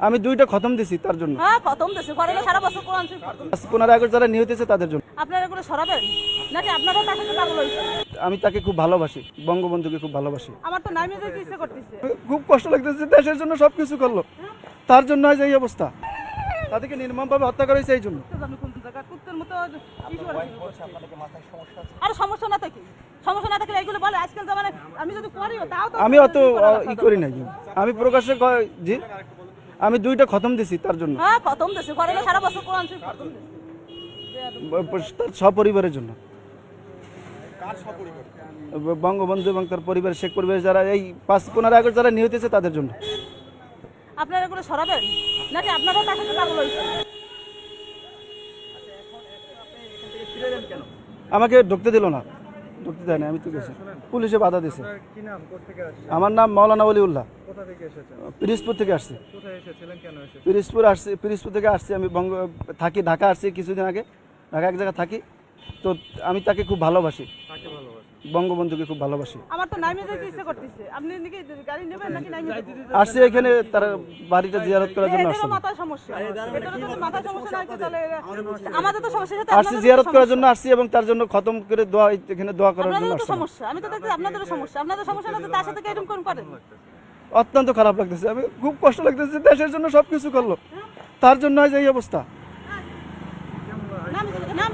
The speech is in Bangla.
আমি দুইটা খতম দিছি তার জন্য। হ্যাঁ খতম দিছি। ঘরে না সারা বছর কোরআন শরীফ আজ পনেরো আগস্ট যারা নিহত হয়েছে তাদের জন্য। আপনারা করে সরাবেন? নাকি আপনারাও তাকে নিয়ে পাগল হয়েছে আমি তাকে খুব ভালোবাসি বঙ্গবন্ধুকে খুব ভালোবাসি। আমার তো নামে যেতে ইচ্ছে করতেছে। খুব কষ্ট লাগতেছে দেশের জন্য সব কিছু করল। তার জন্য আজ এই অবস্থা। তাদেরকে নির্মমভাবে হত্যা করা হয়েছে এই জন্য। তো কোন জায়গা কুত্তের মতো ই করে আর সমস্যা না থাকে। সমস্যা না থাকলে এইগুলো বলে আজকাল জামানে আমি যদি করিও তাও তো আমি অত ই করি নাই। আমি প্রকাশ্যে ক- জি? আমি দুইটা খতম দিছি তার জন্য। হ্যাঁ খতম না সারা বছর কোরআন শরীফ খতম তার সপরিবারের জন্য। বঙ্গবন্ধু এবং তার পরিবার শেখ পরিবার যারা এই পাঁচ পনেরো আগস্ট যারা নিহত হয়েছে তাদের জন্য। আপনারা করে সরাবেন? নাকি আপনারা তাকে পাগল হয়েছে আমাকে ঢুকতে দিল না। ঢুকতে দেয় না আমি তো গেছি। পুলিশে বাধা আসছেন? আমার নাম মৌলানা অলিউল্লাহ উল্লাহ পিরিজপুর থেকে আসছি। পিরিজপুর আসছি পিরিজপুর থেকে আসছি। আমি বঙ্গ থাকি ঢাকা আসছি কিছুদিন আগে। ঢাকা এক জায়গায় থাকি। তো আমি তাকে খুব ভালোবাসি। বঙ্গবন্ধুকে খুব ভালোবাসি। আমার তো নামে যেতে ইচ্ছে করতেছে। আপনি নাকি গাড়ি নেবেন নাকি নামে যেতে এখানে তার বাড়িটা জিয়ারত করার জন্য আসছি। মাথায় সমস্যা। এদেরও যদি মাথায় সমস্যা না তাহলে আমাদের তো সমস্যা আসছি জিয়ারত করার জন্য আসছি এবং তার জন্য খতম করে দোয়া এখানে দোয়া করার জন্য সমস্যা। আমি তো দেখছি আপনাদেরও সমস্যা। আপনাদের সমস্যা না তো তার সাথে এরকম কোন করেন। অত্যন্ত খারাপ লাগতেছে। আমি খুব কষ্ট লাগতেছে দেশের জন্য সবকিছু করল। তার জন্য আজ এই অবস্থা। নাম নাম